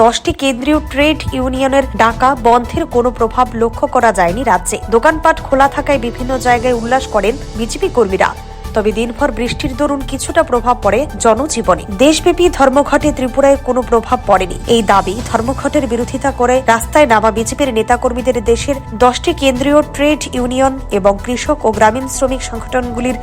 দশটি কেন্দ্রীয় ট্রেড ইউনিয়নের ডাকা বন্ধের কোনো প্রভাব লক্ষ্য করা যায়নি রাজ্যে। দোকানপাট খোলা থাকায় বিভিন্ন জায়গায় উল্লাস করেন বিজেপি কর্মীরা। তবে দিনভর বৃষ্টির দরুন কিছুটা প্রভাব পড়ে জনজীবনে। দেশব্যাপী ধর্মঘটে ত্রিপুরায় কোনো প্রভাব পড়েনি। এই দাবি ধর্মঘটের বিরোধিতা করে রাস্তায় নামা বিজেপির নেতাকর্মীদের দেশের দশটি কেন্দ্রীয় ট্রেড ইউনিয়ন এবং কৃষক ও গ্রামীণ শ্রমিক সংগঠনগুলির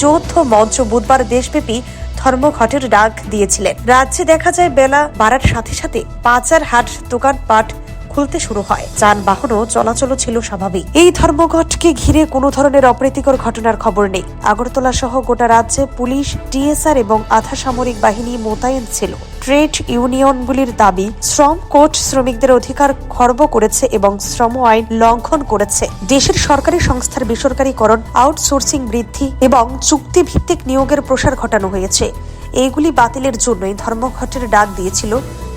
যৌথ মঞ্চ বুধবার দেশব্যাপী ধর্মঘটের ডাক দিয়েছিলেন। রাজ্যে দেখা যায় বেলা বাড়ার সাথে সাথে পাচার হাট দোকানপাট খুলতে শুরু হয়। যানবাহনও চলাচলও ছিল স্বাভাবিক। এই ধর্মঘটকে ঘিরে কোনো ধরনের অপ্রীতিকর ঘটনার খবর নেই। আগরতলা সহ গোটা রাজ্যে পুলিশ টিএসআর এবং আধা সামরিক বাহিনী মোতায়েন ছিল। ট্রেড ইউনিয়নগুলির দাবি, শ্রম কোর্ট শ্রমিকদের অধিকার খর্ব করেছে এবং শ্রম আইন লঙ্ঘন করেছে। দেশের সরকারি সংস্থার বেসরকারীকরণ, আউটসোর্সিং বৃদ্ধি এবং চুক্তিভিত্তিক নিয়োগের প্রসার ঘটানো হয়েছে। এইগুলি বাতিলের জন্যই ধর্মঘটের ডাক দিয়েছিল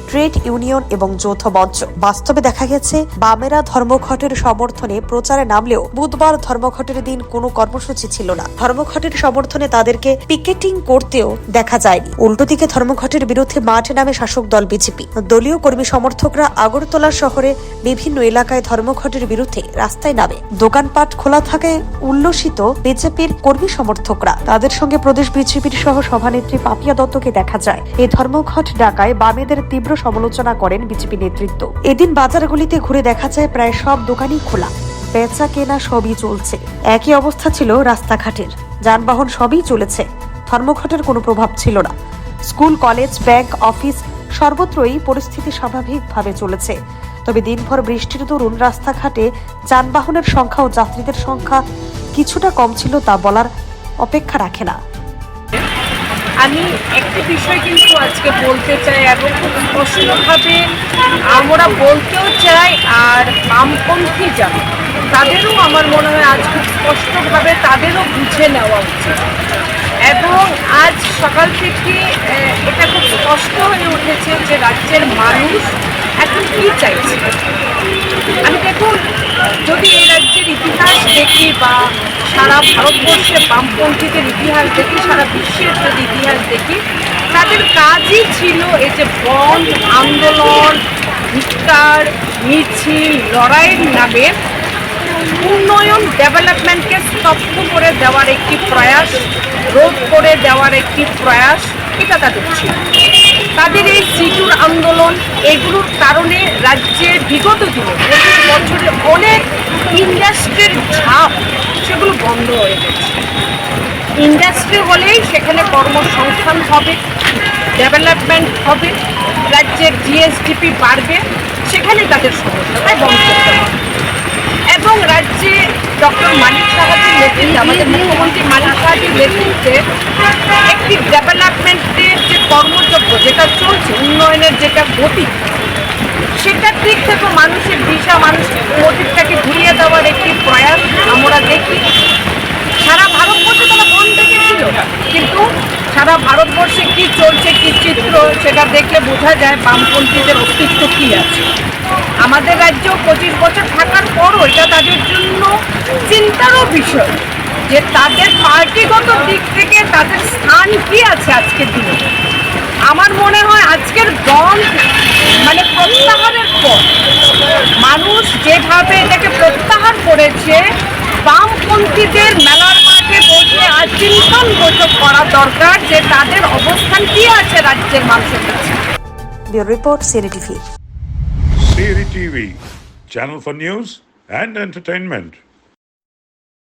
ট্রেড ইউনিয়ন এবং যৌথ মঞ্চ। বাস্তবে দেখা গেছে, বামেরা ধর্মঘটের সমর্থনে প্রচারে নামলেও বুধবার ধর্মঘটের দিন কোনো কর্মসূচি ছিল না। ধর্মঘটের সমর্থনে তাদেরকে পিকেটিং করতেও দেখা যায়নি। উল্টো দিকে ধর্মঘটের বিরুদ্ধে মাঠে নামে শাসক দল বিজেপি। দলীয় কর্মী সমর্থকরা আগরতলা শহরে বিভিন্ন এলাকায় ধর্মঘটের বিরুদ্ধে রাস্তায় নামে। দোকানপাট খোলা থাকায় উল্লসিত বিজেপির কর্মী সমর্থকরা। তাদের সঙ্গে প্রদেশ বিজেপির সহ সভানেত্রী পাপিয়া দত্তকে দেখা যায়। এই ধর্মঘট ডাকায় বামেদের তীব্র সমালোচনা করেন বিজেপি নেতৃত্ব। এদিন বাজারগুলিতে ঘুরে দেখা যায় প্রায় সব দোকানই খোলা। বেচা কেনা সবই চলছে। একই অবস্থা ছিল রাস্তাঘাটের। যানবাহন সবই চলেছে। ধর্মঘটের কোনো প্রভাব ছিল না। স্কুল, কলেজ, ব্যাংক, অফিস সর্বত্রই পরিস্থিতি স্বাভাবিকভাবে চলেছে। তবে দিনভর বৃষ্টির দরুন রাস্তাঘাটে যানবাহনের সংখ্যা ও যাত্রীদের সংখ্যা কিছুটা কম ছিল তা বলার অপেক্ষা রাখে না। আমি একটি বিষয় কিন্তু আজকে বলতে চাই এবং খুব স্পষ্টভাবে আমরা বলতেও চাই আর বামপন্থী যারা, তাদেরও আমার মনে হয় আজ খুব স্পষ্টভাবে তাদেরও বুঝে নেওয়া উচিত। এবং আজ সকাল থেকে এটা খুব স্পষ্ট হয়ে উঠেছে যে রাজ্যের মানুষ এখন কী চাইছে। আমি দেখুন, যদি এই রাজ্যের ইতিহাস দেখি বা সারা ভারতবর্ষে বামপন্থীদের ইতিহাস দেখি, সারা বিশ্বের যদি ইতিহাস দেখি, তাদের কাজই ছিল এই যে বন্ধ আন্দোলন ধিক্কার মিছিল, লড়াইয়ের নামে উন্নয়ন ডেভেলপমেন্টকে স্তব্ধ করে দেওয়ার একটি প্রয়াস, রোধ করে দেওয়ার একটি প্রয়াস, এটা তাদের ছিল। তাদের এই সিটুর আন্দোলন, এগুলোর কারণে রাজ্যে বিগত দিনে বছরে অনেক ইন্ডাস্ট্রির ঝাপ সেগুলো বন্ধ হয়ে গেছে ইন্ডাস্ট্রি হলেই সেখানে কর্মসংস্থান হবে, ডেভেলপমেন্ট হবে, রাজ্যের জিএসডিপি বাড়বে সেখানে তাদের সমস্যা তাই বন্ধ করতে হবে। এবং রাজ্যে ডক্টর মানিক সাহাজির নেতৃত্বে, আমাদের মুখ্যমন্ত্রী মানিক সাহাজির নেতৃত্বে একটি ডেভেলপমেন্টের যে কর্মযজ্ঞ যেটা চলছে, উন্নয়নের যেটা গতি, সেটার দিক থেকে মানুষের দিশা, মানুষের মোটিভটাকে ঘুরিয়ে দেওয়ার একটি প্রয়াস আমরা দেখি সারা ভারতবর্ষে তারা বন দেখেছিল কিন্তু সারা ভারতবর্ষে কি চলছে কি চিত্র সেটা দেখলে বোঝা যায় বামপন্থীদের অস্তিত্ব কি আছে। আমাদের রাজ্য পঁচিশ বছর থাকার পরও এটা তাদের জন্য চিন্তারও বিষয় যে তাদের পার্টিগত দিক থেকে তাদের স্থান কি আছে আজকের দিনে। আমার মনে হয় আজকের দল মানে প্রত্যাহারের পর মানুষ যেভাবে এটাকে প্রত্যাহার করেছে, বামপন্থীদের মেলার বসে আজ চিন্তন বৈঠক করা দরকার যে তাদের অবস্থান কি আছে রাজ্যের মানুষের কাছে report Siri TV Siri TV channel for news and entertainment.